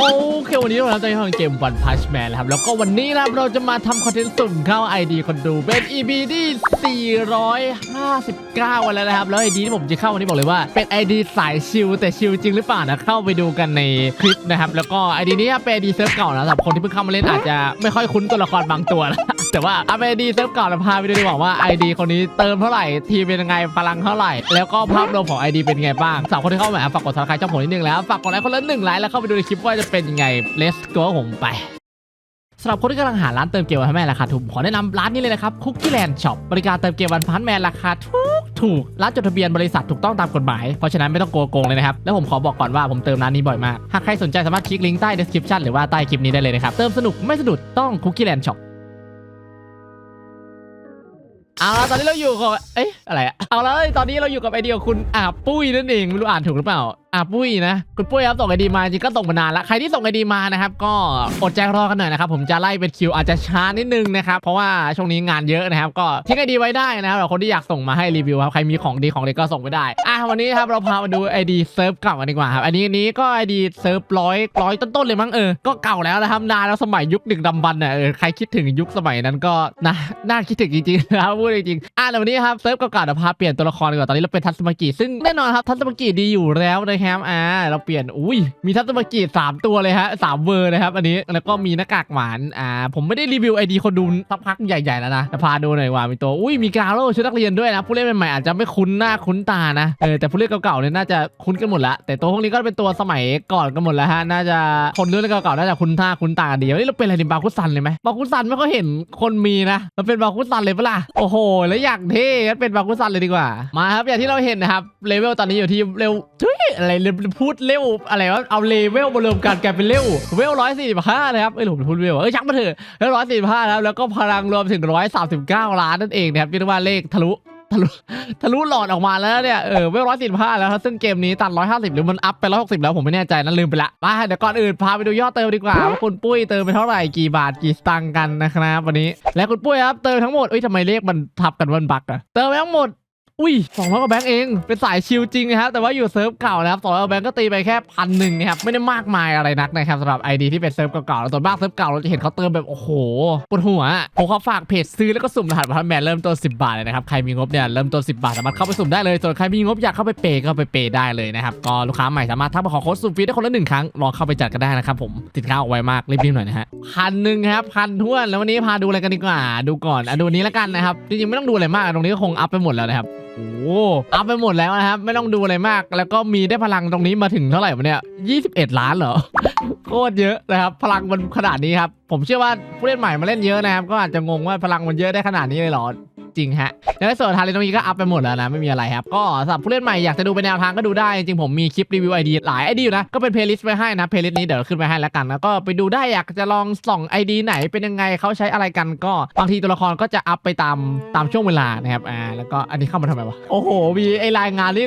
โอเควันนี้เราจะทำเกม One Punch Man นะครับ แล้วก็วันนี้นะครับเราจะมาทำคอนเทนต์สุ่มเข้า ID คนดูเป็น EP ที่459วันแล้วนะครับ แล้ว ID ที่ผมจะเข้าวันนี้บอกเลยว่า เป็น ID สายชิลแต่ชิลจริงหรือเปล่านะเข้าไปดูกันในคลิปนะครับ แล้วก็ ID นี้เป็น ID เซิร์ฟเก่านะสำหรับคนที่เพิ่งเข้ามาเล่นอาจจะไม่ค่อยคุ้นตัวละครบางตัวนะแต่ว่าเอาเป็น ID เซิร์ฟเก่าเราพาไปดูดีกว่าว่า ID คนนี้เติมเท่าไหร่ ทีเป็นยังไงพลังเท่าไหร่ แล้วก็ภาพรวมของ ID เป็นยังไงบ้างสำหรับคนที่เข้ามาฝากกดซับสไครต์ช่องผมนิดนึงแล้ว ฝากกดไลค์คนละหนึ่งไลค์แล้วเข้าไปดูในคลิปว่าจะเป็นยังไง let's go ผมไปสำหรับคนที่กำลังหาร้านเติมเกมวันพันแมนราคาถูกขอแนะนำร้านนี้เลยนะครับคุกกี้แลนด์ช็อปบริการเติมเกมวันพันแมนราคาถูกถูกร้านจดทะเบียนบริษัทถูกต้องตามกฎหมาย เพราะฉะนั้นไม่ต้องโกงโกงเลยนะครับ แล้วผมขอบอกก่อนว่าผมเติมร้านนี้บ่อยมาก หากใครสนใจสามารถคลิกลิงก์ใต้ description หรือว่าใต้คลิปนี้ได้เลยนะครับ เติมสนุกไม่สะดุดต้องคุกกี้แลนด์ช็อปเอาละตอนนี้เราอยู่กับ เอ๊ะอะไรอะเอาละตอนนี้เราอยู่กับไอเดียคุณอาปุ้ยนั่นเองไม่รู้อ่านถูกหรือเปล่า อะปุ้ยนะคุณปุ้ยครับส่งไอดีมาจริงก็ส่งมานานล้วใครที่ส่งไอดีมานะครับก็อดใจรอกันหน่อยนะครับผมจะไล่เป็นคิวอาจจะช้านิดนึงนะครับเพราะว่าช่วงนี้งานเยอะนะครับ ก็ทิ้งไอดีไว้ได้นะครับคนที่อยากส่งมาให้รีวิวครับใครมีของดีของเด็กก็ส่งไปได้อะวันนี้ครับเราพามาดูไอดีเซิร์ฟเก่ากันดีกว่าครับอันนี้นี้ก็ไอดีเซิร์ฟร้อยร้อยต้นๆเลยมั้งเออก็เก่าแล้วนะครับนานแล้วสมัยยุคดึกดำบรรพ์เนี่ยเออใครคิดถึงยุคสมัยนั้นก็น่าน่าคิดถึงจริงๆนะครับพูดจริงๆอะแล้ววันนี้ครับเซิร์ฟเก่าๆเดี๋ยวพาเปลี่ยนตัวละครดีกว่าตอนนี้เราเป็นทัศมกิซึ่งแน่นอนครับทัศมกิดีอยู่แล้วนะครับอ่าเราเปลี่ยนอุ้ยมีทัศมากิสามตัวเลยฮะสามเวอร์นะครับอันนี้แล้วก็มีหน้ากากหมานอ่าผมไม่ได้รีวิวไอดีคนดูสักพักใหญ่ๆแล้วนะจะพาดูหน่อยว่ามีตัวอุ้ยมีกาโร่ชุดนักเรียนด้วยนะผู้เล่นใหม่ๆอาจจะไม่คุ้นหน้าคุ้นตานะเออแต่ผู้เล่นเก่าๆเนี่ยน่าจะคุ้นกันหมดละแต่ตัวพวกนี้ก็เป็นตัวสมัยก่อนกันหมดแล้วฮะน่าจะคนรุ่นเก่าๆน่าจะคุ้นท่าคุ้นตากันดีวันนี้เราเป็นอะไรดิบาคุซันเลยไหมบาคุซันไม่ค่อยเห็นคนมีนะมันเป็นบาคุซันเลยปะล่ะโอ้โห แล้วอยากเท่งั้นเป็นบาคุซันเลยดีกว่ามาครับอย่างที่เราเห็นนะครับเลเวลตอนนี้อยู่ที่เร็วทุยอะไรเร็วพูดเร็วอะไรวะเอาเลเวลมารวมกันกลายเป็นเร็วเวลร้อยสี่สิบห้าเลยครับเอ้ยผมพูดเร็วเอ้ยช่างมาเถอะเวลร้อยสี่สิบห้าแล้วแล้วก็พลังรวมถึงร้อยสามสิบเก้าล้านนั่นเองนะครับเรียกว่าเลขทะลุทะลุทะลุหลอดออกมาแล้วเนี่ย เออเวลร้อยสี่ห้าแล้วครับซึ่งเกมนี้ตัดร้อยห้าสิบหรือมันอัพไปร้อยหกสิบแล้วผมไม่แน่ใจนั้นลืมไปละมาเดี๋ยวก่อนอื่นพาไปดูยอดเติมดีกว่าว่าคุณปุ้ยเติมไปเท่าไหร่กี่บาทกี่สตังค์กันนะครับวันนี้ และคุณปุ้ยครับเติมทั้งหมดเอ้ยทำไมเลขมันทับกันวันบักอะเติมไปทั้งหมด อุ้ยสองร้อยกว่าแบงค์เอง เป็นสายชิลจริงนะครับ แต่ว่าอยู่เซิร์ฟเก่านะครับสองร้อยกว่าแบงค์ก็ตีไปแค่พันหนึ่งนะครับ ไม่ได้มากมายอะไรนักนะครับสำหรับ ID ที่เป็นเซิร์ฟเก่าๆแล้วส่วนมากเซิร์ฟเก่าเราจะเห็นเขาเติมแบบโอ้โหปวดหัวอะผมขอฝากเพจซื้อแล้วก็สุ่มรหัสพันแมนเริ่มต้น10 บาทเลยนะครับ ใครมีงบเนี่ยเริ่มต้น10 บาทสามารถเข้าไปสุ่มได้เลย ส่วนใครมีงบอยากเข้าไปเปย์ก็ไปเปย์ได้เลยนะครับ ก็ลูกค้าใหม่สามารถทักมาขอโค้ดสุ่มฟรีได้คนละหนึ่งครั้งลอเข้าไปจัดกันได้นะครับผม ติดค้างเอาไวมากรีบๆหน่อยนะฮะพันหนึ่งครับพันท้วนแล้ววันนี้พาดูอะไรกันดีกว่า ดูก่อนอะดูนี้แล้วกันนะครับจริงๆไม่ต้องดูอะไรมากตรงนี้ก็คงอัพไปหมดแล้วนะครับโอ้เอาไปหมดแล้วนะครับ ไม่ต้องดูอะไรมาก แล้วก็มีได้พลังตรงนี้มาถึงเท่าไหร่วะเนี่ย 21 ล้านเหรอ โคตรเยอะนะครับ พลังมันขนาดนี้ครับ ผมเชื่อว่าผู้เล่นใหม่มาเล่นเยอะนะครับ ก็อาจจะงงว่าพลังมันเยอะได้ขนาดนี้เลยเหรอ จริงฮะแล้วในส่วนทาเลนตรงนี้ก็อัพไปหมดแล้วนะไม่มีอะไรครับก็สำหรับผู้เล่นใหม่อยากจะดูเป็นแนวทางก็ดูได้จริงผมมีคลิปรีวิวไอดีหลายไอดีอยู่นะก็เป็นเพลย์ลิสต์ไว้ให้นะเพลย์ลิสต์นี้เดี๋ยวขึ้นไปให้แล้วกันแล้วก็ไปดูได้อยากจะลองส่องไอดีไหนเป็นยังไงเขาใช้อะไรกันก็บางทีตัวละครก็จะอัพไปตามตามช่วงเวลานะครับอ่าแล้วก็อันนี้เข้ามาทำไมวะโอ้โหมีไอรายงานนี่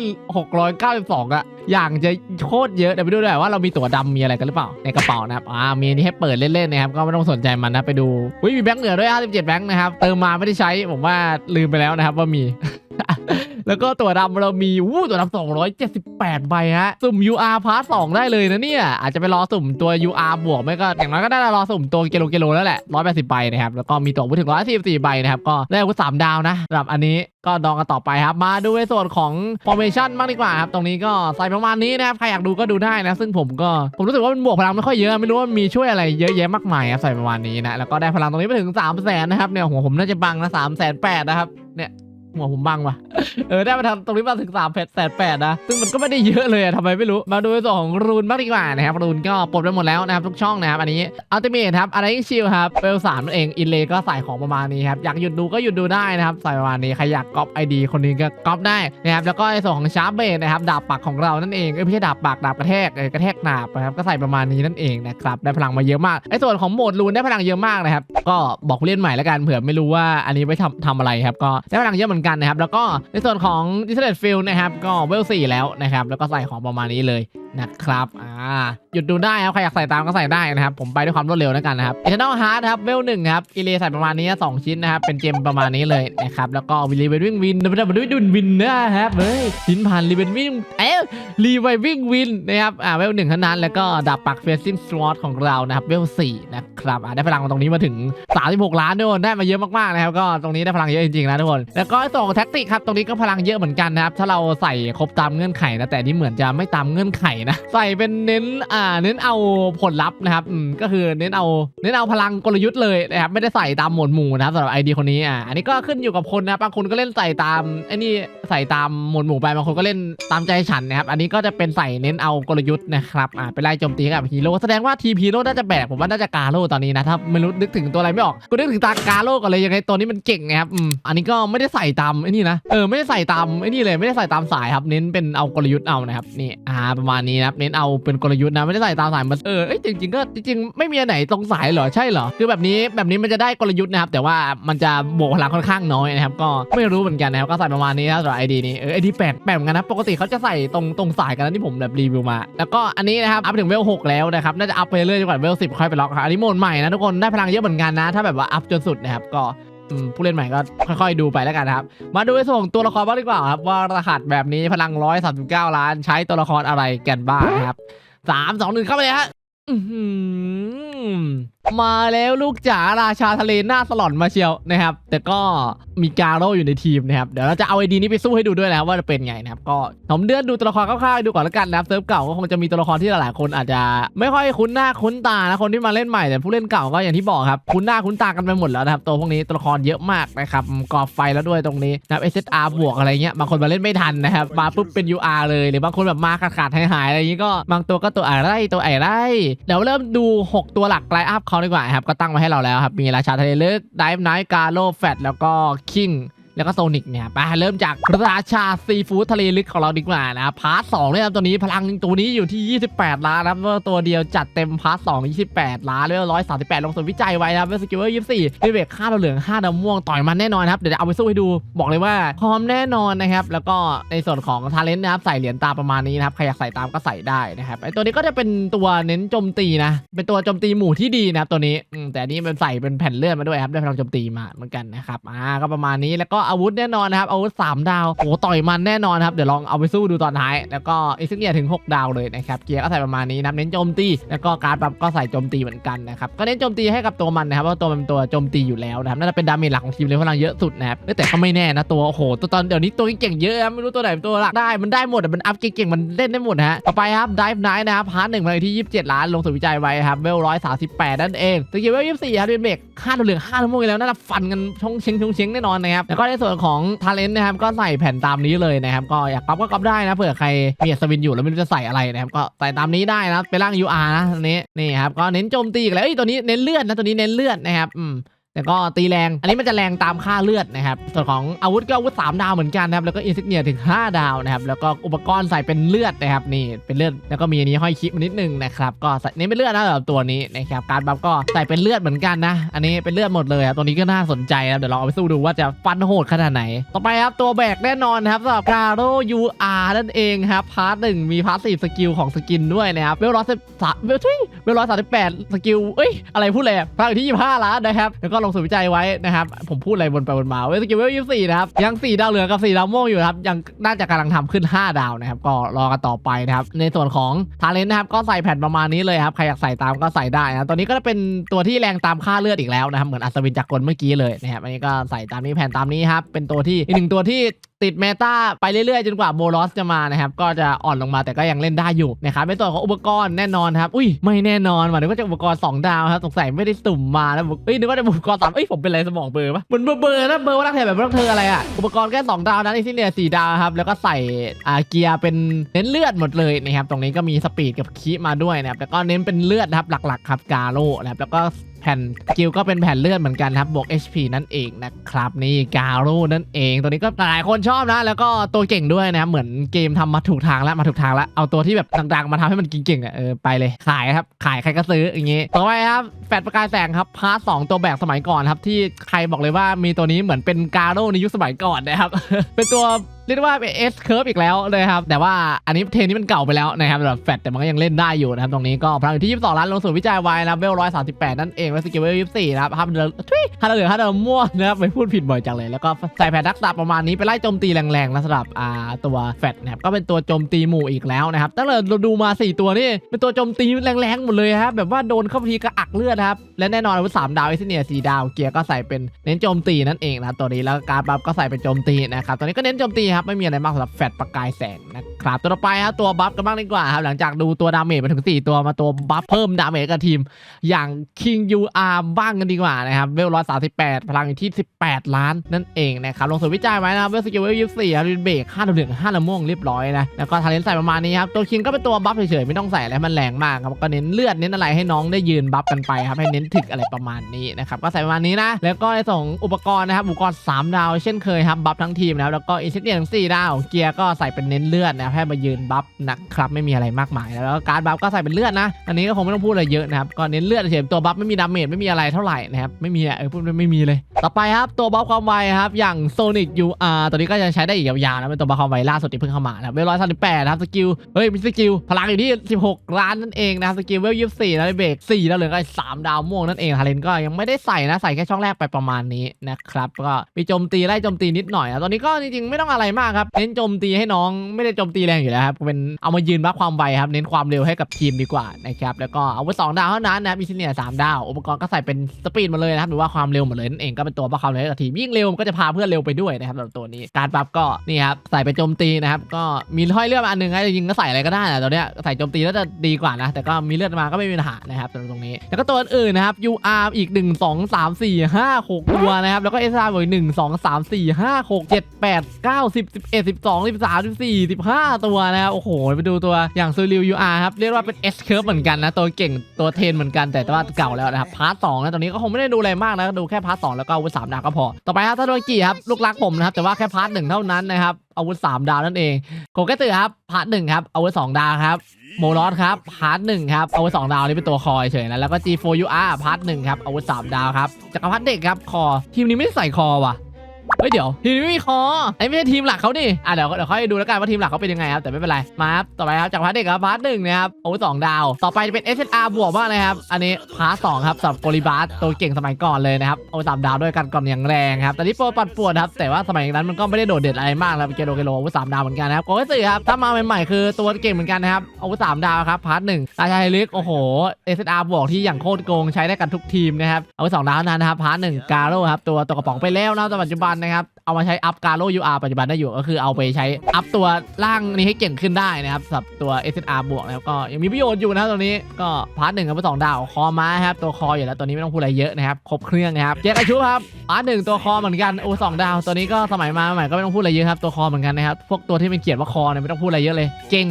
692อะอย่างจะโคตรเยอะเดี๋ยวไปดูด้วยว่าเรามีตั๋วดำมีอะไรกันหรือเปล่าในกระเป๋านะครับอ่ามีอันนี้ให้เปิดเล่นๆนะครับก็ไม่ต้องสนใจมันนะไปดูอุ้ยมีแบงค์เหลือด้วย57แบงค์นะครับเติมมาไม่ได้ใช้ผมว่าลืมไปแล้วนะครับว่ามี แล้วก็ตัวดำเรามีวู้ตัวดำ278ใบฮะ สุ่ม UR พาร์ท2ได้เลยนะเนี่ย อาจจะไปรอสุ่มตัว UR บวกไม่ก็อย่างน้อยก็ได้รอสุ่มตัวกิโลกิโลแล้วแหละ180ใบนะครับ แล้วก็มีตัวพูดถึง144ใบนะครับ ก็ได้อาวุธ3ดาวนะสำหรับอันนี้ก็ดองกันต่อไปครับ มาดูในส่วนของ formation บ้างดีกว่าครับ ตรงนี้ก็ใส่ประมาณนี้นะครับ ใครอยากดูก็ดูได้นะ ซึ่งผมก็ ผมรู้สึกว่ามันบวกพลังไม่ค่อยเยอะไม่รู้ว่ามีช่วยอะไรเยอะแยะมากมายครับใส่ประมาณนี้นะแล้วก็ได้พลังตรงนี้ไปถึง3 0 0 0 0นะครับเนี่ยหัวผมน่าจะบังนะ3 8 0 0 0นะครับเนี่ยหัวผมบังว่ะเออได้มาทำตรงนี้มาถึง3ามแสนแปดนะ ซึ่งมันก็ไม่ได้เยอะเลยทำไมไม่รู้ มาดูในส่วนของรูนบ้างดีกว่านะครับ รูนก็ปลดไปหมดแล้วนะครับทุกช่องนะครับ อันนี้อัลติเมทครับ อะไรชิลครับเวลสามนั่นเอง อินเลก็ใส่ของประมาณนี้ครับ อยากหยุดดูก็หยุดดูได้นะครับ ใส่ประมาณนี้ ใครอยากก๊อปไอดีคนนี้ก็ก๊อปได้นะครับ แล้วก็ในส่วนของชาร์ปเบสนะครับ ดาบปักของเรานั่นเองเอ้ยไม่ใช่ดาบปักดาบกระแทกเออกระแทกดาบนะครับ ก็ใส่ประมาณนี้นั่นเองนะครับ ได้พลังมาเยอะมาก ไอส่วนของโหมดรูนได้พลังเยอะมากนะครับ ก็บอกผู้เล่นใหม่แล้วกันเผื่อไม่รู้ว่าอันนี้ไปทำทำอะไรครับ ก็ได้พลังเยอะเหมือนกันนะครับ แล้วก็ในส่วนของ d i s l e t Field นะครับก็เวล4แล้วนะครับแล้วก็ใส่ของประมาณนี้เลย นะครับอ่าหยุดดูได้ครับใครอยากใส่ตามก็ใส่ได้นะครับผมไปด้วยความรวดเร็วแล้วกันนะครับ Eternal Heart นะครับเวลหนึ่งครับอีเลใส่ประมาณนี้สองชิ้นนะครับเป็นเกมประมาณนี้เลยนะครับแล้วก็วิลลีเวนวิ่งวินมันจะมาด้วยดุนวินนะครับเฮ้ยชิ้นพันรีเวนวิ่งเอ๊ะรีไววิ่งวินนะครับอ่าเวลหนึ่งเท่านั้นแล้วก็ดาบปักเฟซซิ่งสวอตของเรานะครับเวลสี่นะครับอ่าได้พลังตรงนี้มาถึง 36 ล้านทุกคนได้มาเยอะมากๆนะครับก็ตรงนี้ได้พลังเยอะจริงๆนะทุกคน แล้วก็ส่งแท็กติกครับตรงนี้ก็พลังเยอะเหมือนกันนะครับถ้าเราใส่ครบตามเงื่อนไขนะแต่นี่เหมือนจะไม่ตามเงื่อนไขนะ ใส่เป็นเน้นอ่าเน้นเอาผลลัพธ์นะครับอืมก็คือเน้นเอาเน้นเอาพลังกลยุทธ์เลยนะครับไม่ได้ใส่ตามหมวดหมู่นะครับสำหรับไอเดียคนนี้อะอันนี้ก็ขึ้นอยู่กับคนนะบางคนก็เล่นใส่ตามไอ้นี่ใส่ตามหมวดหมู่ไปบางคนก็เล่นตามใจฉันนะครับอันนี้ก็จะเป็นใส่เน้นเอากลยุทธ์นะครับอ่าไปไล่โจมตีกับฮีโร่แสดงว่าทีมฮีโร่น่าจะแบกผมว่าน่าจะกาโร่ตอนนี้นะถ้าไม่รู้นึกถึงตัวอะไรไม่ออกกูนึกถึงตากาโร่ก่อนเลยยังไงตัวนี้มันเก่งไงครับอืมอันนี้ก็ไม่ได้ใส่ตามไอ้นี่นะเออไม่ได้ใส่ตามไอ้นี่เลยไม่ได้ใส่ตามสายครับเน้นเป็นเอากลยุทธ์เอานะครับนี่อ่าประมาณนี้นะครับเน้นเอาเป็นกลยุทธ์นะไม่ได้ใส่ตามสายมันเออเอ้ยจริงๆก็จริงๆไม่มีอันไหนตรงสายเหรอใช่เหรอคือแบบนี้แบบนี้มันจะได้กลยุทธ์นะครับแต่ว่ามันจะบวกพลังค่อนข้างน้อยนะครับก็ไม่รู้เหมือนกันนะครับก็ใส่ประมาณนี้นะสำหรับไอดีนี้เออไอดีแปลกแปลกเหมือนกันนะปกติเขาจะใส่ตรงตรงสายกันนะที่ผมแบบรีวิวมา แล้วก็อันนี้นะครับอัพถึงเวล6แล้วนะครับน่าจะอัพไปเรื่อยจนกว่าเวล10ค่อยไปล็อกครับอันนี้โหมดใหม่นะทุกคนได้พลังเยอะเหมือนกันนะ ถ้าแบบว่าอัพจนสุดนะครับก็ อืมผู้เล่นใหม่ก็ค่อยๆดูไปแล้วกันครับ มาดูในส่วนของตัวละครบ้างดีกว่าครับว่ารหัสแบบนี้พลัง139ล้านใช้ตัวละครอะไรกันบ้างนะครับสามสองหนึ่งเข้าไปเลยฮะอื มาแล้วลูกจ๋าราชาทะเลหน้าสลอนมาเชียวนะครับ แต่ก็มีกาโร่อยู่ในทีมนะครับ เดี๋ยวเราจะเอาไอดีนี้ไปสู้ให้ดูด้วยนะครับว่าจะเป็นไงนะครับ ก็ผมเดือนดูตัวละครคร่าวๆดูก่อนแล้วกันนะครับเซิร์ฟเก่าก็คงจะมีตัวละครที่หลายๆคนอาจจะไม่ค่อยคุ้นหน้าคุ้นตานะคนที่มาเล่นใหม่แต่ผู้เล่นเก่าก็อย่างที่บอกครับคุ้นหน้าคุ้นตากันไปหมดแล้วนะครับตัวพวกนี้ตัวละครเยอะมากนะครับก่อไฟแล้วด้วยตรงนี้นะครับ SSR บวกอะไรเงี้ยบางคนมาเล่นไม่ทันนะครับมาปุ๊บเป็น UR เลยหรือบางคนแบบมาขาดๆหายๆอะไรอย่างงี้ก็บางตัวก็ตัวอะไรตัวไอไรเดี๋ยวเริ่มดู 6 ตัวหลักไลอัพเขาดีกว่าครับ ก็ตั้งไว้ให้เราแล้วครับ มีราชาทะเลลึก ไดฟ์ไนท์กาโลแฟตแล้วก็คิง แล้วก็โซนิกเนี่ยไปเริ่มจากราชาซีฟู้ดทะเลลึกของเราดีกว่านะครับพาร์ทสองเลยครับตัวนี้พลังตัวนี้อยู่ที่ 28 ล้านนะครับว่าตัวเดียวจัดเต็มพาร์ทสอง28 ล้านเรียกร้อยสามสิบแปดลงส่วนวิจัยไว้นะครับเวสกิลเวอร์ยี่สี่เเบรกค่าเราเหลือง5ดาวม่วงต่อยมันแน่นอนครับ เดี๋ยวจะเอาไปสู้ให้ดูบอกเลยว่าพร้อมแน่นอนนะครับ แล้วก็ในส่วนของทาเลนต์นะครับใส่เหรียญตาประมาณนี้นะครับใครอยากใส่ตามก็ใส่ได้นะครับไอตัวนี้ก็จะเป็นตัวเน้นโจมตีนะ เป็นตัวโจมตีหมู่ที่ดีนะตัวนี้แต่นนี้มันใส่เป็นแผ่นเลื่อนมาด้วยครับได้พลังโจมตีมาเหมือนกันนะครับอ่าก็ประมาณนี้แล้วก็อาวุธแน่นอนนะครับอาวุธ 3 ดาวโอ้ต่อยมันแน่นอนครับเดี๋ยวลองเอาไปสู้ดูตอนท้ายแล้วก็อีกสักเนี่ยถึง 6 ดาวเลยนะครับเกียร์ก็ใส่ประมาณนี้นับเน้นโจมตีแล้วก็การ์ดปั๊บก็ใส่โจมตีเหมือนกันนะครับก็เน้นโจมตีให้กับตัวมันนะครับเพราะตัวมันเป็นตัวโจมตีอยู่แล้วนะครับน่าจะเป็นดาเมจหลักของทีมเลยพลังเยอะสุดนะครับแต่ก็ไม่แน่นะตัวโอ้โหตัวตอนเดี๋ยวนี้ตัวเก่งเยอะไม่รู้ตัวไหนเป็นตัวหลักได้มันได้หมดอะมันอัพเก่งๆมันเล่นได้หมดฮะต่อไปครับ Dive Night นะครับพาร์ทหนึ่งมาที่ 27 ล้านลงสู่วิจัยไว้ครับเวล138นั่นเองตะกี้เวล24ครับเป็นเบรกค่าตัวเหลืองค่าตัวม่วงแล้วน่าจะฟันกันชงเชงชงเชงแน่นอนนะครับแล้วก็ในส่วนของทาเลนต์นะครับก็ใส่แผ่นตามนี้เลยนะครับก็อยากก๊อปก็ก๊อปได้นะเผื่อใครมีสวินอยู่แล้วไม่รู้จะใส่อะไรนะครับก็ใส่ตามนี้ได้นะเป็นร่าง UR นะตัวนี้นี่ครับก็เน้นโจมตีอีกแล้วเอ้ยตัวนี้เน้นเลือดนะตัวนี้เน้นเลือดนะครับอืม แต่ก็ตีแรง อันนี้มันจะแรงตามค่าเลือดนะครับ ส่วนของอาวุธก็อาวุธ 3 ดาวเหมือนกันนะครับ แล้วก็อินซิเนียถึง 5 ดาวนะครับ แล้วก็อุปกรณ์ใส่เป็นเลือดนะครับ นี่เป็นเลือด แล้วก็มีอันนี้ห้อยคิปมานิดนึงนะครับ ก็ใส่นี่เป็นเลือดนะสำหรับตัวนี้นะครับ การบัฟก็ใส่เป็นเลือดเหมือนกันนะ อันนี้เป็นเลือดหมดเลยครับ ตัวนี้ก็น่าสนใจนะครับเดี๋ยวลองเอาไปสู้ดูว่าจะฟันโหดขนาดไหน ต่อไปครับตัวแบกแน่นอนนะครับสำหรับการโรยูอาร์นั่นเองครับพาร์ทหนึ่งมีพาร์ทสี่สกิลของสกินด้วยนะครับเวลร้อยสิบสามเวลร้อยสามสิบแปดสกิลเอ้ยอะไรพูดเลยพลังอยู่ที่ยี่ห้าล้านนะครับแล้วก็ลงสู่วิจัยไว้นะครับ ผมพูดอะไรบนไปบนมาเวสกิลเวลยี่สี่นะครับ ยังสี่ดาวเหลืองกับสี่ดาวม่วงอยู่ครับ ยังน่าจะกำลังทำขึ้น 5 ดาวนะครับ ก็รอกันต่อไปนะครับ ในส่วนของทาเลนต์นะครับ ก็ใส่แผ่นประมาณนี้เลยครับ ใครอยากใส่ตามก็ใส่ได้นะ ตอนนี้ก็จะเป็นตัวที่แรงตามค่าเลือดอีกแล้วนะครับ เหมือนอัศวินจักรกลเมื่อกี้เลยนะครับ อันนี้ก็ใส่ตามนี้แผ่นตามนี้ครับ เป็นตัวที่อีกหนึ่งตัวที่ ติดเมตาไปเรื่อยๆ จนกว่าโบลอสจะมานะครับ ก็จะอ่อนลงมาแต่ก็ยังเล่นได้อยู่นะครับในส่วนของอุปกรณ์แน่นอนครับ อุ้ยไม่แน่นอนว่ะนึกว่าจะอุปกรณ์ 2 ดาวครับสงสัยไม่ได้สุ่มมาแล้วเอ้ยนึกว่าจะอุปกรณ์สามเอ้ยผมเป็นอะไรสมองเบอร์ปะเหมือนเบอร์ๆนะเบอร์ว่ารักแถบแบบรักเธออะไรอะอุปกรณ์แค่2ดาวนะอีซี่เนี่ยสี่ดาวครับแล้วก็ใส่อ่าเกียร์เป็นเน้นเลือดหมดเลยนะครับตรงนี้ก็มีสปีดกับคีมาด้วยนะครับแล้วก็เน้นเป็นเลือดนะครับหลักๆครับกาโลนะครับแล้วก็ แผ่นกิลก็เป็นแผ่นเลือดเหมือนกันครับบวก HP นั่นเองนะครับ นี่กาโร่นั่นเอง ตัวนี้ก็หลายคนชอบนะ แล้วก็ตัวเก่งด้วยนะครับเหมือนเกมทำมาถูกทางแล้วมาถูกทางแล้ว เอาตัวที่แบบดังๆมาทำให้มันเก่งๆอะเออไปเลยขายครับ ขายใครก็ซื้ออย่างงี้ต่อไปครับแฟดประกายแสงครับพาร์ทสองตัวแบกสมัยก่อนครับที่ใครบอกเลยว่ามีตัวนี้เหมือนเป็นกาโร่ในยุคสมัยก่อนนะครับเป็นตัว เรียกว่าเป็น S curve อีกแล้วเลยครับ แต่ว่าอันนี้เทนนี้มันเก่าไปแล้วนะครับสำหรับแฟตแต่มันก็ยังเล่นได้อยู่นะครับ ตรงนี้ก็พลังอยู่ที่ 22 ล้านลงสู่วิจัยไว้นะครับเวล138 นั่นเองแล้วสกิลเวล24 นะครับห้ามเดินทุยห้ามเดือดห้ามเดินมั่วนะครับไปพูดผิดบ่อยจังเลย แล้วก็ใส่แผนทักษะประมาณนี้ไปไล่โจมตีแรงๆนะสำหรับอ่าตัวแฟตนะครับก็เป็นตัวโจมตีหมู่อีกแล้วนะครับตั้งแต่เราดูมา 4 ตัวนี่เป็นตัวโจมตีแรงๆหมดเลยครับแบบว่าโดนเข้าทีกระอักเลือดครับและแน่นอนอาวุธสามดาวเอสเนียสี่ดาวเกียร์ก็ใส่เป็นเน้นโจมตีนั่นเองนะตัวนี้แล้วการบัฟก็ใส่เป็นโจมตีนะครับตัวนี้ก็เน้นโจมตีครับไม่มีอะไรมากสำหรับแฟตประกายแสงนะครับตัวต่อไปครับตัวบัฟกันบ้างดีกว่าครับหลังจากดูตัวดาเมจมาถึง 4 ตัวมาตัวบัฟเพิ่มดาเมจกับทีม อย่าง King UR บ้างกันดีกว่านะครับเวลร้อยสาสิบแปดพลังอยู่ที่ 18 ล้านนั่นเองนะครับลงสู่วิจัยไว้นะครับเวลสกิลเวลยี่สี่ครับเบรกห้าเหลืองห้าละม่วงเรียบร้อยนะแล้วก็ทาเลนใส่ประมาณนี้ครับตัวคิงก็เป็นตัวบัฟเฉยๆไม่ต้องใส่อะไรมันแรงมากครับก็เน้นเลือดเน้นอะไรให้น้องได้ยืนบัฟกันไปครับให้เน้นถึกอะไรประมาณนี้นะครับก็ใส่ประมาณนี้นะแล้วก็ในส่งอุปกรณ์นะครับอุปกรณ์ 3 ดาวเช่นเคยครับบัฟทั้งทีมนะครับแล้วก็อินเทเนียทั้ง4ดาวเกียร์ก็ใส่เป็นเน้นเลือดนะครับให้มายืนบัฟนะครับไม่มีอะไรมากมายแล้วก็การบัฟก็ใส่เป็นเลือดนะ อันนี้ก็คงไม่ต้องพูดอะไรเยอะนะครับก็เน้นเลือดเฉยตัวบัฟไม่มีดาเมจไม่มีอะไรเท่าไหร่นะครับไม่มีอะเออพูดไม่มีเลย ต่อไปครับตัวบัฟความไวครับอย่าง Sonic UR ตัวนี้ก็จะใช้ได้อีกยาวๆนะเป็นตัวบัฟความไวล่าสุดที่เพิ่งเข้ามานะครับเวลร้อยสามสิบแปดนะครับสกิลเฮ้ยมีสกิลพลังอยู่ที่ 16 ล้านนั่นเองนะครับสกิลเวลยี่สิบสี่แล้วเบรก4แล้วเหลือก็สามดาวม่วงนั่นเองทาเลนก็ยังไม่ได้ใส่นะใส่แค่ช่องแรกไปประมาณนี้นะครับก็มีโจมตีไล่โจมตีนิดหน่อยนะตอนนี้ก็จริงๆไม่ต้องอะไรมากครับ เน้นโจมตีให้น้องไม่ได้โจมตีแรงอยู่แล้วครับ เป็นเอามายืนบัฟความไวครับ เน้นความเร็วให้กับทีมดีกว่านะครับ แล้วก็เอาไว้สองดาวเท่านั้นนะครับมีซิเนียสามดาว อุปกรณ์ก็ใส่เป็นสปีดหมาเลยนะครับ หรือว่าความเร็วหมดเลยนั่นเองก็เป็นตัวบัฟความเร็วให้กับทีม ยิ่งเร็วมันก็จะพาเพื่อนเร็วไปด้วยนะครับสำหรับตัวนี้ การบัฟก็นี่ครับ ใส่ไปโจมตีนะครับ ก็มีห้อยเลือดมาอันหนึงนะจริงก็ใส่อะไรก็ได้นะตัวเนี้ยใส่โจมตีแล้วจะดีกว่านะ แต่ก็มีเลือดมาก็ไม่มีปัญหานะครับสำหรับตรงนี้ แล้วก็ตัวอื่นนะครับ UR อีก 1 2 3 4 5 6 ตัวนะครับ แล้วก็ SR อีก1 2 3 4 5 6 7 8 9 10 11 12 13 14 15ตัวนะครับโอ้โหไปดูตัวอย่างซูริว UR ครับเรียกว่าเป็น S curve เหมือนกันนะตัวเก่งตัวเทรนเหมือนกันแต่ว่าเก่าแล้วนะครับพาร์ทสองนะตอนนี้ก็คงไม่ได้ดูอะไรมากนะดูแค่พาร์ทสองแล้วก็อาวุธสามดาวก็พอ ต่อไปครับถ้าโดนกี่ครับลูกรักผมนะครับแต่ว่าแค่พาร์ทหนึ่งเท่านั้นนะครับอาวุธสามดาวนั่นเองโกเกตือครับพาร์ทหนึ่งครับอาวุธสองดาวครับโมลอสครับพาร์ทหนึ่งครับอาวุธสองดาวนี่เป็นตัวคอยเฉยนะแล้วก็ G4UR พาร์ทหนึ่งครับอาวุธสามดาวครับจักรพรรดิเด็กครับคอทีมนี้ไม่ได้ใส่คอว่ะ เฮ้ยเดี๋ยวทีมนี้ไม่มีคอไอ้ไม่ใช่ทีมหลักเขาดิอะเดี๋ยวเดี๋ยวค่อยดูแล้วกันว่าทีมหลักเขาเป็นยังไงครับแต่ไม่เป็นไรมาครับต่อไปครับจากพาร์ทเด็กครับพาร์ทหนึ่งนะครับโอาวุธสองดาว ต่อไปเป็น SSR บวกบ้างนะครับอันนี้พาร์ทสองครับสำหรับโกลิบาสตัวเก่งสมัยก่อนเลยนะครับโอาวุธสามดาวด้วยกันก่อนอย่างแรงครับแต่นี่โปรปัดปวดครับแต่ว่าสมัยนั้นมันก็ไม่ได้โดดเด่นอะไรมากแล้วเกโลเกโลอาวุธสามดาวเหมือนกันนะครับโกลิสี่ครับถ้ามาใหม่ๆคือตัวเก่งเหมือนกันนะครับอาวุธสามดาวครับพาร์ทหนึ่งราชาไฮลิกโอ้โห SSR บวกที่อย่างโคตรโกงใช้ได้กันทุกทีมนะครับอาวุธสองดาวนั้นนะครับพาร์ทหนึ่งกาโร่ครับตัวตัวกระป๋องไปแล้วนะแต่ปัจจุบันนะครับเอามาใช้อัพการโล UR ปัจจุบันได้อยู่ก็คือเอาไปใช้อัพตัวร่างนี้ให้เก่งขึ้นได้นะครับสำหรับตัว SSR บวกแล้วก็ยังมีประโยชน์อยู่นะครับตัวนี้ก็พาร์ทหนึ่งกับพาร์ทสองดาวคอม้าครับตัวคออยู่แล้วตัวนี้ไม่ต้องพูดอะไรเยอะนะครับครบเครื่องนะครับเจกอาชุครับพาร์ทหนึ่งตัวคอเหมือนกันโอ้สองดาวตัวนี้ก็สมัยมาใหม่ก็ไม่ต้องพูดอะไรเยอะครับตัวคอเหมือนกันนะครับพวกตัวที่เป็นเขียนว่าคอเนี่ยไม่ต้องพูดอะไรเยอะเลย เก่ง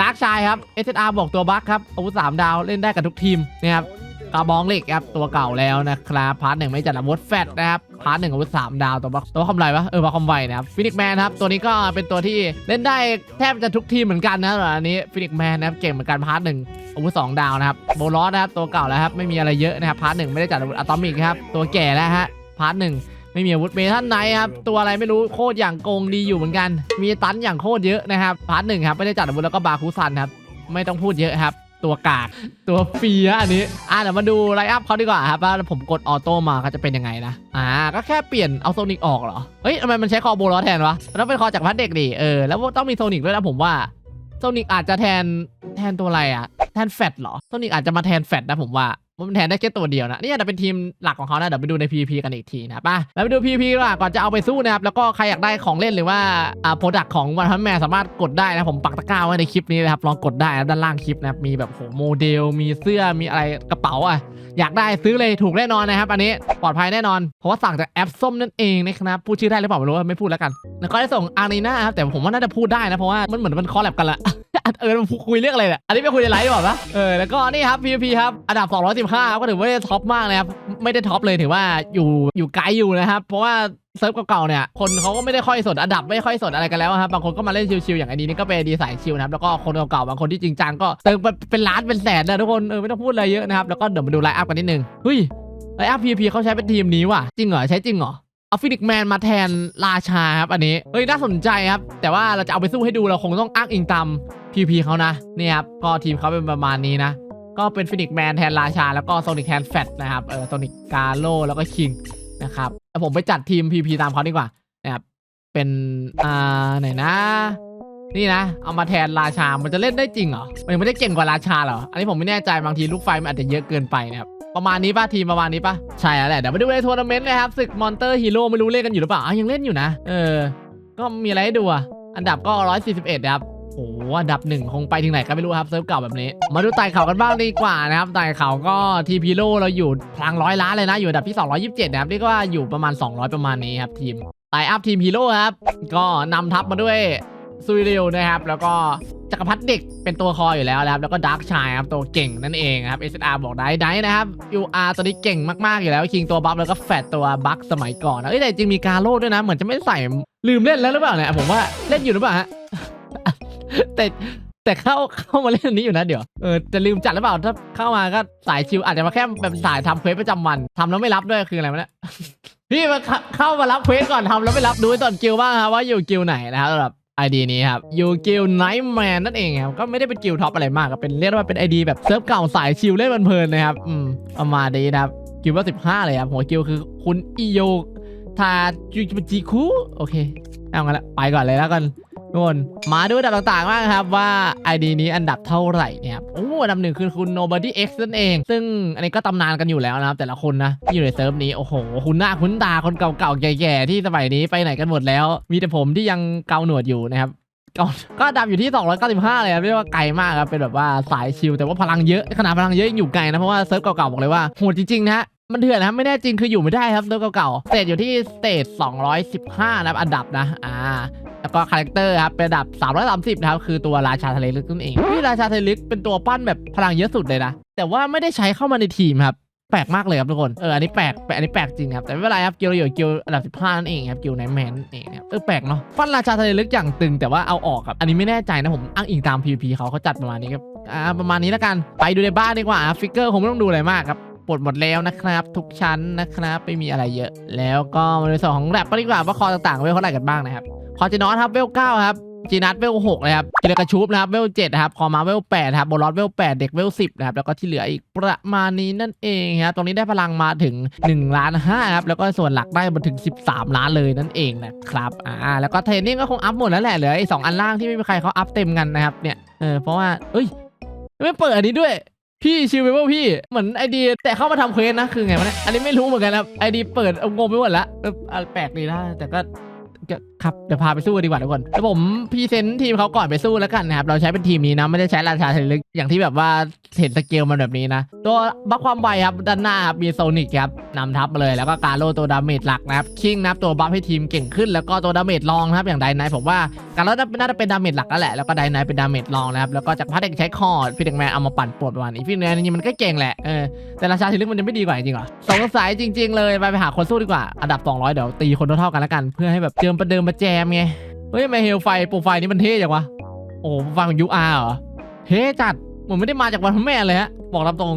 ดาร์กชายครับ SSR บวกตัวบัคครับอาวุธสามดาวเล่นได้กับทุกทีมนะครับ กระบองเหล็กครับตัวเก่าแล้วนะครับพาร์ทหนึ่งไม่จัดอาวุธแฟตนะครับพาร์ทหนึ่งอาวุธสามดาวตัวบักตัวคอมไรวะเออบักคอมไวนะครับฟินิกแมนครับตัวนี้ก็เป็นตัวที่เล่นได้แทบจะทุกทีมเหมือนกันนะอันนี้ฟินิกแมนนะครับเก่งเหมือนกันพาร์ทหนึ่งอาวุธสองดาวนะครับโบลอสนะครับตัวเก่าแล้วครับไม่มีอะไรเยอะนะครับพาร์ทหนึ่งไม่ได้จัดอาวุธอะตอมิกครับตัวแก่แล้วฮะพาร์ทหนึ่งไม่มีอาวุธเมทัลไนท์ครับ ตัวอะไรไม่รู้โคตรอย่างโกงดีอยู่เหมือนกัน มีตันอย่างโคตรเยอะนะครับ พาร์ทหนึ่งครับ ไม่ได้จัดอาวุธแล้วก็บาคูซันครับ ไม่ต้องพูดเยอะครับ ตัวกากตัวฟีอะอันนี้ อะเดี๋ยวมาดูไลน์อัพเขาดีกว่าครับว่าผมกดออโต้มาเขาจะเป็นยังไงนะ อ่า ก็แค่เปลี่ยนเอาโซนิกออกเหรอ เฮ้ยทำไมมันใช้คอโบลอแทนวะต้องเป็นคอจากพัดเด็กดิ เออ แล้วต้องมีโซนิกด้วยนะผมว่า โซนิกอาจจะแทนแทนตัวอะไรอะแทนแฟตเหรอ โซนิกอาจจะมาแทนแฟตนะผมว่า มันแทนได้แค่ตัวเดียวนะนี่อาจจะเป็นทีมหลักของเขานะเดี๋ยวไปดูใน PVP กันอีกทีนะป่ะแล้วไปดู PVP ก่อนก่อนจะเอาไปสู้นะครับแล้วก็ใครอยากได้ของเล่นหรือว่าอ่าโปรดักของวันพันแมนสามารถกดได้นะผมปักตะกร้าไว้ในคลิปนี้นะครับลองกดได้นะด้านล่างคลิปนะครับมีแบบโหโมเดล มีเสื้อมีอะไรกระเป๋าอะอยากได้ซื้อเลยถูกแน่นอนนะครับอันนี้ปลอดภัยแน่นอน เพราะว่าสั่งจากแอปส้มนั่นเองนะครับพูดชื่อได้หรือเปล่าไม่รู้ไม่พูดแล้วกันแล้วก็ได้ส่งอารีนาครับแต่ผมว่าน่าจะพูดได้นะเพราะว่ามันเหมือนมันคอลแลบกันละ เออมันคุยเรื่องอะไรเนี่ยอันนี้ไม่คุยในไลฟ์หรือเปล่าวะเออแล้วก็นี่ครับ PVP ครับอันดับ 215ครับก็ถือว่าไม่ได้ท็อปมากนะครับไม่ได้ท็อปเลยถือว่าอยู่อยู่ไกลอยู่นะครับ เพราะว่าเซิร์ฟเก่าๆเนี่ยคนเขาก็ไม่ได้ค่อยสนอันดับไม่ค่อยสนอะไรกันแล้วครับบางคนก็มาเล่นชิวๆอย่างไอ้นี้นี่ก็เป็นดีสายชิวนะครับแล้วก็คนเก่าๆบางคนที่จริงจังก็เติมเป็นล้านเป็นแสนนะทุกคนเออไม่ต้องพูดอะไรเยอะนะครับแล้วก็เดี๋ยวมาดูไลฟ์อัพกันนิดนึงเฮ้ยไลฟ์อัพ PVP เขาใช้เป็นทีมนี้ว่ะจริงเหรอใช้จริงเหรอ เอาฟินิกแมนมาแทนราชาครับอันนี้เฮ้ยน่าสนใจครับ แต่ว่าเราจะเอาไปสู้ให้ดูเราคงต้องอ้างอิงตาม PP เขานะนี่ครับก็ทีมเขาเป็นประมาณนี้นะ ก็เป็นฟินิกแมนแทนราชา แล้วก็โซนิกแทนแฟตนะครับเออโซนิกกาโลแล้วก็คิงนะครับแล้วผมไปจัดทีม PP ตามเขาดีกว่านะครับเป็นอ่าไหนนะนี่นะ เอามาแทนราชา มันจะเล่นได้จริงเหรอ มันยังไม่ได้เก่งกว่าราชาเหรอ อันนี้ผมไม่แน่ใจ บางทีลูกไฟมันอาจจะเยอะเกินไปนะครับ ประมาณนี้ป่ะทีมประมาณนี้ป่ะใช่แล้วแหละเดี๋ยวไปดูในทัวร์นาเมนต์นะครับศึกมอนเตอร์ฮีโร่ไม่รู้เล่นกันอยู่หรือเปล่าอะยังเล่นอยู่นะ เออ ก็มีอะไรให้ดูอะอันดับก็ 141นะครับโอ้โหอันดับหนึ่งคงไปถึงไหนก็ไม่รู้ครับเซิร์ฟเก่าแบบนี้ มาดูไต่เขากันบ้างดีกว่านะครับไต่เขาก็ทีพีโร่เราอยู่พลังร้อยล้านเลยนะ อยู่อันดับที่ 227 นะครับเรียกว่าอยู่ประมาณ 200 ประมาณนี้ครับทีมไต่อัพทีมฮีโร่ครับ ก็นำทัพมาด้วยซุยเรียวนะครับ แล้วก็ จักรพรรดิเด็กเป็นตัวคออยู่แล้วนะครับ แล้วก็ดาร์กชายครับตัวเก่งนั่นเองครับ SR บอกได้ได้นะครับ UR ตัวนี้เก่งมากๆอยู่แล้วคิงตัวบัฟแล้วก็แฟตตัวบัคสมัยก่อนนะเอ้ยแต่จริงมีกาโร่ด้วยนะ เหมือนจะไม่ใส่ลืมเล่นแล้วหรือเปล่าเนี่ยผมว่าเล่นอยู่หรือเปล่าฮะแต่แต่เข้าเข้ามาเล่นอันนี้อยู่นะเดี๋ยวเออจะลืมจัดหรือเปล่าถ้าเข้ามาก็สายชิวอาจจะมาแค่แบบสายทำเควสประจำวันทำแล้วไม่รับด้วยคืออะไรวะเนี่ยพี่มาเข้ามารับเควสก่อนทำแล้วไม่รับดูตอนกิลบ้างครับว่าอยู่กิลไหนนะครับสำหรับ ไอดีนี้ครับยูกิลไนท์แมนนั่นเองครับ ก็ไม่ได้เป็นกิลท็อปอะไรมากครับเป็นเรียกว่าเป็นไอดีแบบเซิร์ฟเก่าสายชิลเล่นเพลินๆนะครับอืมประมาณนี้นะครับกิลว่า 15 เลยครับหัวกิลคือคุณอิโยทาจูจิคุโอเคเอางั้นละไปก่อนเลยแล้วกัน ทุกคนมาดูอันดับต่างๆบ้างครับว่า ID นี้อันดับเท่าไหร่เนี่ยครับโอ้อันดับหนึ่งคือคุณ Nobody X นั่นเอง ซึ่งอันนี้ก็ตำนานกันอยู่แล้วนะครับ แต่ละคนนะที่อยู่ในเซิร์ฟนี้โอ้โหคุณหน้าคุณตาคนเก่าๆแก่ๆที่สมัยนี้ไปไหนกันหมดแล้ว มีแต่ผมที่ยังเกาหนวดอยู่นะครับก็ดับอยู่ที่ 295 เลยครับเรียกว่าไกลมากครับเป็นแบบว่าสายชิลแต่ว่าพลังเยอะขนาดพลังเยอะยังอยู่ไกลนะเพราะว่าเซิร์ฟเก่าๆบอกเลยว่าโหดจริงๆนะมันเถื่อนนะไม่แน่จริงคืออยู่ไม่ได้ครับเซิร์ฟเก่าๆสเตจอยู่ที่สเตจ215นะครับอันดับนะอ่า แล้วก็คาแรคเตอร์ครับเป็นอันดับ 330 นะครับ คือตัวราชาทะเลลึกนั่นเองที่ราชาทะเลลึกเป็นตัวปั้นแบบพลังเยอะสุดเลยนะ แต่ว่าไม่ได้ใช้เข้ามาในทีมครับ แปลกมากเลยครับทุกคน เออ อันนี้แปลกแปลกอันนี้แปลกจริงครับ แต่ไม่เป็นไรครับเกียวอยู่เกียวอันดับ 15 นั่นเองครับเกียวไนแมนนั่นเองครับเออ แปลกเนาะ ปั้นราชาทะเลลึกอย่างตึงแต่ว่าเอาออกครับ อันนี้ไม่แน่ใจนะผมอ้างอิงตาม PVP เขาเขาจัดประมาณนี้ครับ อ่า ประมาณนี้แล้วกัน ไปดูในบ้านดีกว่าฟิกเกอร์คงไม่ต้องดูอะไรมากครับปลดหมดแล้วนะครับ ทุกชั้นนะครับไม่มีอะไรเยอะ แล้วก็มาในส่วนของแรปดีกว่าว่าคอต่างๆเวลเท่าไหร่กันบ้างนะครับ คอจีนอสครับเวลเก้าครับจีนัทเวลหกเลยครับกิเลกระชูบนะครับเวลเจ็ดครับคอมาเวลแปดครับโบลอสเวลแปดเด็กเวลสิบนะครับแล้วก็ที่เหลืออีกประมาณนี้นั่นเองครับตรงนี้ได้พลังมาถึง1ล้านห้าครับแล้วก็ส่วนหลักได้มาถึง 13 ล้านเลยนั่นเองนะครับอ่าแล้วก็เทรนนิ่งก็คงอัพหมดแล้วแหละเหลือไอ้สองอันล่างที่ไม่มีใครเขาอัพเต็มกันนะครับเนี่ยเออเพราะว่าเอ้ยไม่เปิดอันนี้ด้วยพี่ชิวไปว่าพี่เหมือนไอเดียแต่เข้ามาทำเควสนะคือไงวะเนี่ยอันนี้ไม่รู้เหมือนกันครับไอดีเปิดงงไปหมดละแปลกดีนะแต่ก็ครับเดี๋ยวพาไปสู้กันดีกว่าทุกคนแล้วผมพรีเซนต์ทีมเขาก่อนไปสู้แล้วกันนะครับ เราใช้เป็นทีมนี้นะ ไม่ได้ใช้ราชาเทลึกอย่างที่แบบว่าเห็นสเกลมันแบบนี้นะ ตัวบัฟความไวครับ ด้านหน้าครับมีโซนิกครับนำทัพมาเลยแล้วก็การโลตัวดาเมจหลักนะครับคิงนะครับตัวบัฟให้ทีมเก่งขึ้น แล้วก็ตัวดาเมจรองนะครับอย่างไดไนผมว่าการโลน่าจะเป็นดาเมจหลักแล้วแหละแล้วก็ไดไนเป็นดาเมจรองนะครับแล้วก็จากพัดเด็กใช้คอร์ดพี่เด็กแมนเอามาปั่นปวดประมาณนี้พี่เด็กแมนนี่มันก็เก่งแหละเออแต่ราชาทีลึกมันจะไม่ดีกว่าจริงเหรอสงสัยจริง ๆ เลยไปไปหาคนสู้ดีกว่าอันดับ 200 เดี๋ยวตีคนเท่าๆกันแล้วกันเพื่อให้แบบเจิมประเดิมมาแจมไง เฮ้ยทำไมเฮลไฟโปรไฟล์นี้มันเท่จังวะ โอ้โหโปรไฟล์ของยูอาร์เหรอ เท่จัดเหมือนไม่ได้มาจากวันพ่อแม่เลยฮะ บอกตามตรง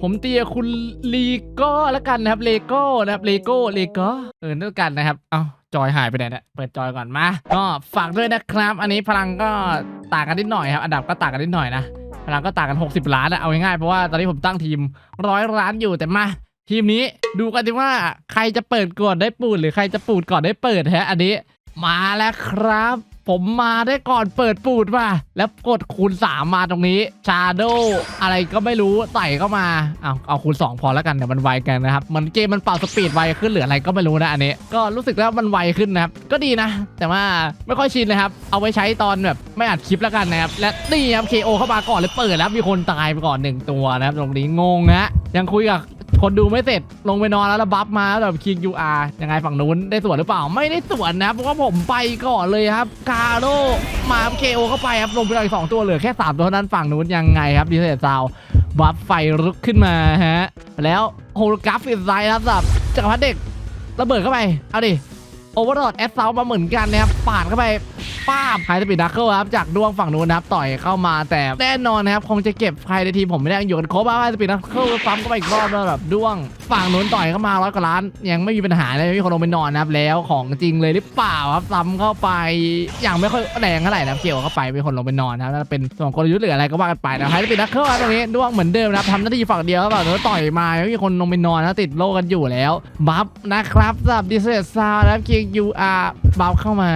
ผมเตียคุณลีโก้แล้วกันนะครับเลโก้นะครับเลโก้เลโก้เออด้วยกันนะครับ เอ้าจอยหายไปไหนเนี่ยเปิดจอยก่อนมา ก็ฝากด้วยนะครับ อันนี้พลังก็ต่างกันนิดหน่อยครับ อันดับก็ต่างกันนิดหน่อยนะ พลังก็ต่างกัน 60 ล้านอะเอาง่ายๆ เพราะว่าตอนนี้ผมตั้งทีมร้อยล้านอยู่แต่มาทีมนี้ดูกันดิว่าใครจะเปิดก่อนได้ปูดหรือใครจะปูดก่อนได้เปิดฮะอันนี้ มาแล้วครับ ผมมาได้ก่อนเปิดปูดมาแล้วกดคูณ 3 มาตรงนี้ชาโดอะไรก็ไม่รู้ใส่เข้ามาเอาเอาคูณ 2 พอแล้วกันเดี๋ยวมันไวกันนะครับเหมันเกมมันเป่าสปีดไวขึ้นหรืออะไรก็ไม่รู้นะอันนี้ ก็รู้สึกแล้วมันไวขึ้นนะครับก็ดีนะ แต่ว่าไม่ค่อยชินเลยครับ เอาไว้ใช้ตอนแบบไม่อัดคลิปแล้วกันนะครับและนี่ครับ KO เข้ามาก่อนเลยเปิดแล้วมีคนตายไปก่อนหนึ่งตัวนะครับตรงนี้งงนะยังคุยกับ คนดูไม่เสร็จลงไปนอนแล้วระบัฟมาแล้วแบบคิงยูอาร์ยังไงฝั่งนู้นได้สวนหรือเปล่าไม่ได้สวนนะเพราะว่าผมไปก่อนเลยครับคาโร่มาเคโอเข้าไปครับลงไปอีกสองตัวเหลือแค่สามตัวเท่านั้นฝั่งนู้นยังไงครับดีเซตซาวบัฟไฟลุกขึ้นมาฮะแล้วโฮโลกราฟอินไซด์ครับสับจักรพรรดิเด็กระเบิดเข้าไปเอาดิ โอเวอร์ดอทแอสเซมาเหมือนกันนะครับปาดเข้าไปป้าบไฮสปีดดักเกิลครับจากดวงฝั่งนู้นนะครับต่อยเข้ามาแต่แน่นอนนะครับคงจะเก็บใครในทีมผมไม่ได้อยู่กันครบไฮสปีดดักเกิลซ้ำเข้าไปอีกรอบแล้วแบบดวงฝั่งนู้นต่อยเข้ามาร้อยกว่าล้าน ยังไม่มีปัญหาเลยมีคนลงไปนอนนะครับแล้วของจริงเลยหรือเปล่าครับซ้ำเข้าไปอยังไม่ค่อยแรงเท่าไหร่นะเกี่ยวเข้าไปมีคนลงไปนอนนะครับน่าจะเป็นส่วนกลยุทธ์หรืออะไรก็ว่ากันไปนะไฮสปีดดักเกิลตรงนี้ดวงเหมือนเดิมนะครับทำหน้าที่ฝั่งเดียวแบบต่อยมาไม่มีคนลงไปนอนนะติดโลกันอยู่แล้วบัฟนะครับสำหรับดิสเซสซาวนะครับคิงยูอาร์บัฟเข้ามา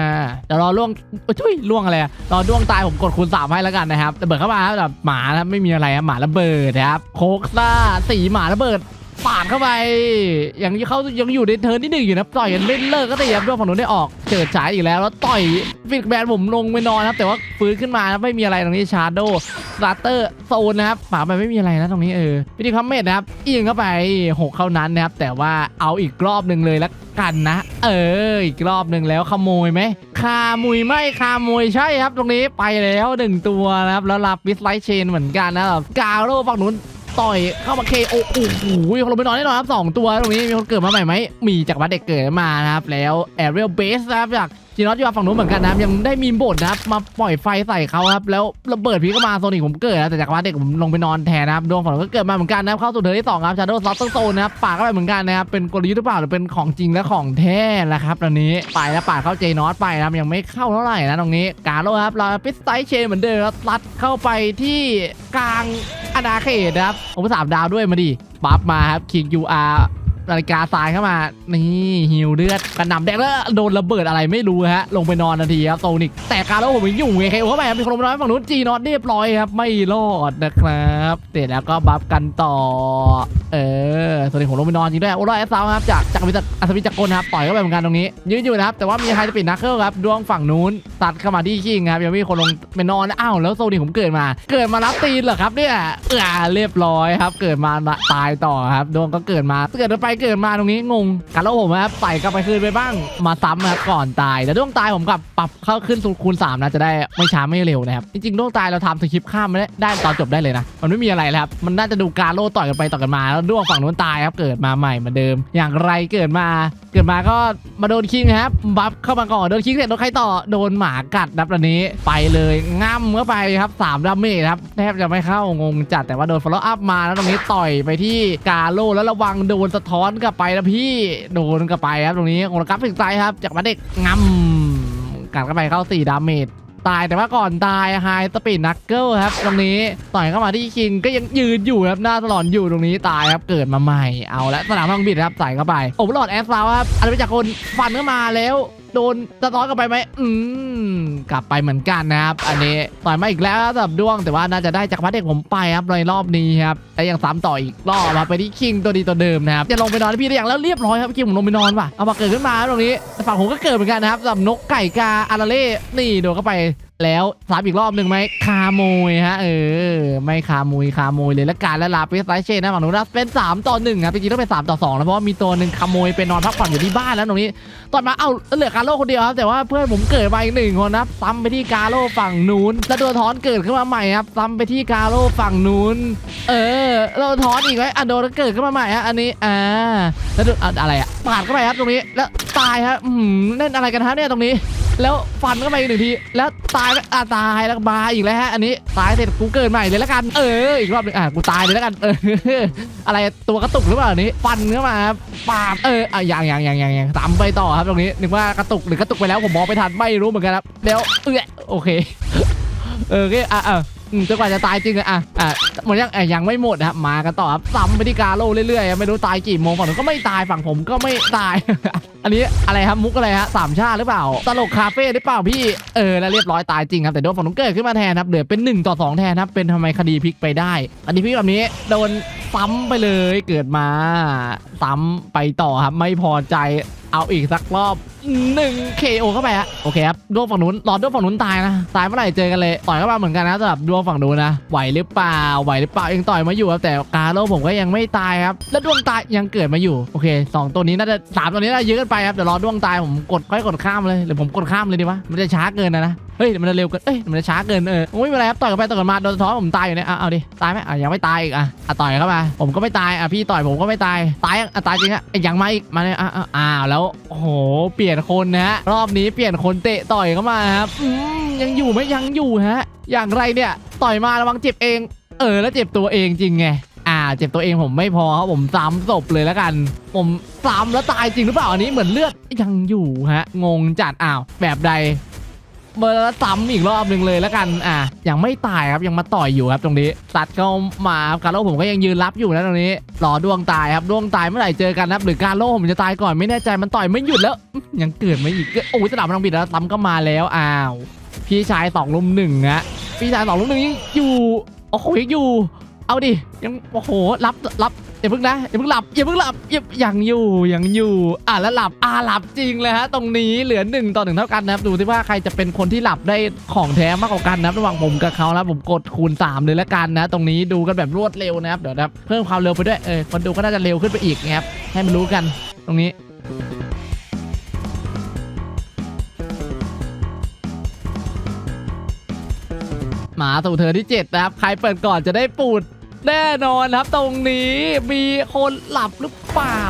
เดี๋ยวรอล่วงเอ้ยล่วงอะไรรอด่วงตายผมกดคูณสามให้แล้วกันนะครับระเบิดเข้ามาแบบหมานะไม่มีอะไรหมาระเบิดนะครับโคกซ่าสีหมาระเบิด ปาดเข้าไป อยังที่เขายังอยู่ในเทิร์นที่หนึ่งอยู่นะต่อยกันไม่เลิกก็ตีครับด้วงฝั่งนู้นได้ออกเจิดฉายอีกแล้ว แล้วต่อยฟิกแบนผมลงไปนอนนะครับ แต่ว่าฟื้นขึ้นมาไม่มีอะไรตรงนี้ชาร์โดสตาร์เตอร์โซนนะครับฝาไปไม่มีอะไรนะตรงนี้เออวิธีคอมเมนต์นะครับยิงเข้าไปหกเข้านั้นนะครับแต่ว่าเอาอีกรอบหนึ่งเลยละกันนะ เอออีกรอบหนึ่งแล้วขโมยไหมคามุยไม่คามุยใช่ครับ ตรงนี้ไปแล้วหนึ่งตัวนะครับแล้วรับวิสไลท์เชนเหมือนกันนะครับกาโร่ฝั่งนู้น ต่อยเข้ามาเคโอโอ้โหคนลงไปนอนแน่นอนครับสองตัวตรงนี้มีคนเกิดมาใหม่ไหมมีจากวัดเด็กเกิดมานะครับแล้วแอเรียลเบสนะครับจากจีนอตอยู่ฝั่งนู้นเหมือนกันนะครับยังได้มีบทนะครับมาปล่อยไฟใส่เขาครับแล้วระเบิดพีก็มาโซนิกผมเกิดนะแต่จากว่าเด็กผมลงไปนอนแทนนะครับดวงฝั่งนู้นก็เกิดมาเหมือนกันนะครับเข้าสู่เทิร์นที่สองครับชาโดว์ซอฟต์โซนนะครับปาดเข้าไปเหมือนกันนะครับเป็นกลยุทธ์หรือเปล่าหรือเป็นของจริงและของแท้นะครับตอนนี้ไปแล้วปาดเข้าเจนอตไปนะครับยังไม่เข้าเท่าไหร่นะตรงนี้กาโลครับเราปิสไตเชนเหมือนเดิมครับซัดเข้าไปที่กลางอาณาเขตนะครับผมสามดาวด้วยมาดิบัฟมาครับคิงยูอาร์ นาฬิกาทรายเข้ามา นี่ฮิวเลือดกระหน่ำแดงแล้วโดนระเบิดอะไรไม่รู้ฮะ ลงไปนอนทันทีครับโซนิกแต่การแล้วผมยังอยู่ไงใครโอ้เข้าไปครับมีคนลงไปนอนฝั่งนู้นจีนอตเรียบร้อยครับ ไม่รอดนะครับเสร็จแล้วก็บัฟกันต่อ เออโซนิกผมลงไปนอนจริงด้วยโอ้รอดแอสซาวครับจากจากวิจากอัศวินจักรกลครับปล่อยเข้าไปเหมือนกันตรงนี้ยืนอยู่นะครับแต่ว่ามีไฮสปีดนักเคิลครับดวงฝั่งนู้นตัดเข้ามาที่คิงครับยังม่มีคนลงไปนอนอ้าวแล้วโซนิกผมเกิดมา เกิดมารับตีนเหรอครับเนี่ยอ่าเรียบร้อยครับ เกิดมาตายต่อครับดวงก็เกิดมาเกิดไปเกิดมาตรงนี้งงกันแล้วผมนะครับใส่กลับไปคืนไปบ้างมาซ้ำครับก่อนตายแต่ดวงตายผมกับปรับเข้าขึ้นสู่คูณ3นะจะได้ไม่ช้าไม่เร็วนะครับจริงๆดวงตายเราทำสคริปต์ข้ามไม่ได้ตอนจบได้เลยนะมันไม่มีอะไรแล้วครับมันน่าจะดูการโล่ต่อยกันไปต่อยกันมาแล้วดวงฝั่งนู้นตายครับเกิดมาใหม่เหมือนเดิม อย่างไรเกิดมาเกิดมาก็มาโดนคิงครับบัฟเข้ามาก่อนโดนคิงเสร็จโดนใครต่อโดนหมากัดนับตอนนี้ไปเลยง่ำเข้าไปครับ3ดาเมจครับแทบจะไม่เข้างงจัดแต่ว่าโดน follow up มาแล้วตรงนี้ต่อยไปที่กาโลแล้วระวังโดนสะท้อนอนกลับไปนะพี่โดนกลับไปครับตรงนี้โองกราฟิกไซครับ จากมาเด็กง่ำกัดเข้าไปเข้า4ดาเมจตายแต่ว่าก่อนตายไฮสปีดนักเกิลครับ ตรงนี้ต่อยเข้ามาที่คิงก็ยังยืนอยู่ครับหน้าตลอดอยู่ตรงนี้ตายครับเกิดมาใหม่เอาละสนามพลังบิดครับใส่เข้าไปโอ้โหลอดแอสซาวครับอะไรไปจากคนฟันเข้ามาแล้ว โดนสะท้อนกลับไปไหมอืมกลับไปเหมือนกันนะครับ อันนี้ต่อยมาอีกแล้วสำหรับด้วงแต่ว่าน่าจะได้จากพัดเด็กผมไปครับในรอบนี้ครับแต่ยังซ้ำต่ออีกรอบมาไปที่คิงตัวดีตัวเดิมนะครับจะลงไปนอนพี่ได้อย่างแล้วเรียบร้อยครับคิงผมลงไปนอนว่ะเอามาเกิดขึ้นมาตรงนี้ฝั่งผมก็เกิดเหมือนกันนะครับสำหรับนกไก่กาอาราเล่นี่โดนเข้าไปแล้วซ้ำอีกรอบหนึ่งไหมคาโมยฮะเออไม่คาโมยคาโมยเลยและการและลาเปสไลเชนนะฝั่งนู้นนะเป็น3ต่อ1ครับจริงๆต้องเป็น3ต่อ2แล้วเพราะว่ามีตัวหนึ่งขโมยไปนอนพักผ่อนอยู่ที่บ้านแล้วตรงนี้ตอนมาเอ้าเหลือการโลคนเดียวครับแต่ว่าเพื่อนผมเกิดมาอีกหนึ่งคนนะครับซ้ำไปที่กาโลฝั่งนู้นแล้วตัวทอนเกิดขึ้นมาใหม่ครับซ้ำไปที่กาโลฝั่งนู้นเออเราทอนอีกไหมอะโดนเกิดขึ้นมาใหม่ฮะอันนี้อ่าแล้วอะไรอะปาดเข้าไปครับตรงนี้แล้วตายฮะอืมเล่นอะไรกันฮะเนี่ยตรงนี้ แล้วฟันเข้าไปอีกหนึ่งที แล้วตายอะตายแล้วมาอีกแล้วฮะ อันนี้ตายเสร็จกูเกิดใหม่เลยแล้วกัน เออ อีกรอบหนึงอะกูตายเลยแล้วกัน เออ อะไรตัวกระตุกหรือเปล่าอันนี้ ฟันเข้ามาปาดเอออะยังยังอย่างอยังยังตามไปต่อครับตรงนี้ นึกว่ากระตุกหรือกระตุกไปแล้วผมมองไปทันไม่รู้เหมือนกันครับ แล้วเออโอเค เออโอเคอะอะ อืมจนกว่าจะตายจริงอะอะอะหมดยังอะยังไม่หมดนะครับมากันต่อครับซ้ำไปที่กาโลเรื่อยๆไม่รู้ตายกี่โมงฝั่งนู้นก็ไม่ตายฝั่งผมก็ไม่ตาย อันนี้อะไรครับมุกอะไรฮะสามชาติหรือเปล่า ตลกคาเฟ่หรือเปล่าพี่เออแล้วเรียบร้อยตายจริงครับแต่โดนฝั่งนู้นเกิดขึ้นมาแทนครับเหลือเป็น 1 ต่อ 2 แทนครับเป็นทำไมคดีพลิกไปได้ อันนี้พี่แบบนี้โดนซ้ำไปเลยเกิดมาซ้ำไปต่อครับไม่พอใจเอาอีกสักรอบ 1 KO เข้าไปฮะโอเคครับดวงฝั่งนู้นรอดวงฝั่งนู้นตายนะตายเมื่อไหร่เจอกันเลยต่อยเข้ามาเหมือนกันนะสำหรับดวงฝั่งนู้นนะไหวหรือเปล่าไหวหรือเปล่ายังต่อยมาอยู่ครับแต่กาโลผมก็ยังไม่ตายครับแล้วดวงตายยังเกิดมาอยู่โอเคสองตัวนี้น่าจะสามตัวนี้น่าจะเยอะเกินไปครับเดี๋ยวรอดวงตายผมกดค่อยกดข้ามเลยหรือผมกดข้ามเลยดีวะมันจะช้าเกินนะนะเฮ้ยมันจะเร็วเกินเอ้ยมันจะช้าเกินเออโอ้ยไม่เป็นไรครับต่อยกันไปต่อยกันมาโดนท้อผมตายอยู่เนี่ยอะเอาดิตายไหมอะยังไม่ตายอีกอะอะต่อยเข้ามาผมก็ไม่ตายอะพี่ต่อยผมก็ไม่ตายตายอะตายจริงอะยังมาอีกมาเลยอะอะอ้าวแล้วโอ้โหเปลี่ยนคนนะฮะรอบนี้เปลี่ยนคนเตะต่อยเข้ามาครับยังอยู่ไหมยังอยู่ฮะ อย่างไรเนี่ยต่อยมาระวังเจ็บเอง เออแล้วเจ็บตัวเองจริงไงอ่าเจ็บตัวเองผมไม่พอครับผมซ้ำศพเลยแล้วกัน ผมซ้ำแล้วตายจริงหรือเปล่าอันนี้เหมือนเลือดยังอยู่ฮะ งงจัดอ้าวแบบใด เบอร์ซ้ำอีกรอบหนึ่งเลยแล้วกันอะยังไม่ตายครับยังมาต่อยอยู่ครับตรงนี้สัตว์ก็มาครับการโล่ผมก็ยังยืนรับอยู่นะตรงนี้รอดวงตายครับดวงตายเมื่อไหร่เจอกันนะครับหรือการโล่ผมจะตายก่อนไม่แน่ใจมันต่อยไม่หยุดแล้ว ยังเกิดไม่อีกโอ้ยสนามมันต้องบิดแล้วซ้ำก็มาแล้วอ้าวพี่ชายสองลุมหนึ่งฮะพี่ชายสองลุมหนึ่งยังอยู่โอ้โหยังอยู่ เอาดิยังโอ้โหรับรับ อย่าเพิ่งนะอย่าเพิ่งหลับอย่าเพิ่งหลับอย่ายังอยู่ยังอยู่ อะแล้วหลับอะหลับจริงเลยฮะตรงนี้เหลือหนึ่งต่อหนึ่งเท่ากันนะครับดูที่ว่าใครจะเป็นคนที่หลับได้ของแท้มากกว่ากันนะครับระหว่างผมกับเขานะผมกดคูณ 3 เลยละกันนะ ตรงนี้ดูกันแบบรวดเร็วนะครับเดี๋ยวนะครับเพิ่มความเร็วไปด้วยเออคนดูก็น่าจะเร็วขึ้นไปอีกนะครับให้มันรู้กัน ตรงนี้มาสู่เธอที่ 7 นะครับ ใครเปิดก่อนจะได้ปูด แน่นอนครับตรงนี้มีคนหลับหรือเปล่า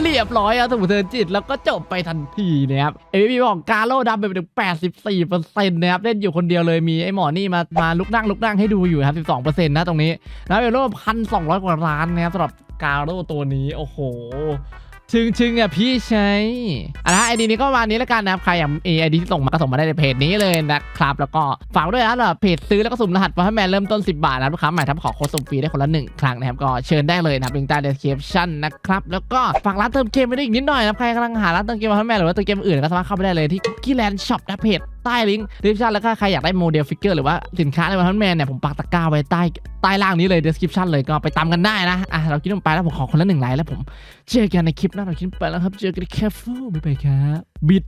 เรียบร้อยครับสู่เธอจิตแล้วก็จบไปทันทีนะครับเอพีบอกกาโลดำไปถึง 84%นต์นะครับเล่นอยู่คนเดียวเลยมีไอ้หมอนี่มามาลุกนั่งลุกนั่งให้ดูอยู่ครับ 12เปอร์เซ็นต์นะตรงนี้แล้วเป็นโลพันสองร้อยกว่าล้านนะครับสำหรับกาโลตัวนี้โอ้โห ชึงชึงอะพี่ใช้อะนะไอดีนี้ก็ประมาณนี้แล้วกันนะครับ ใครอยากเอไอดีที่ส่งมาก็ส่งมาได้ในเพจนี้เลยนะครับ แล้วก็ฝากด้วยนะสำหรับเพจซื้อแล้วก็สุ่มรหัสว่าแมนเริ่มต้น 10 บาทนะลูกค้าใหม่ทับขอโค้ดสุ่มฟรีได้คนละ1ครั้งนะครับ ก็เชิญได้เลยนะครับลิงก์ใต้ description นะครับ แล้วก็ฝากร้านเติมเกมไปด้วยอีกนิดหน่อยนะครับ ใครกำลังหาร้านเติมเกมมาให้แมนหรือว่าเติมเกมอื่นก็สามารถเข้าไปได้เลยที่ Cookie Land Shop นะเพจใต้ลิงก์ description แล้วก็ใครอยากได้โมเดลฟิกเกอร์หรือว่าสินค้าในวันทันแมนเนี่ยผมปักตะกร้าไว้ใต้ใต้ล่างนี้เลย description เลยก็ไปตามกันได้นะอะเราคิดลงไปแล้วผมขอคนละหนึ่งไลค์แล้วผมเจอกันในคลิปหน้าเราคิดไปแล้วครับ เจอกันแคฟฟูไปไปครับบิด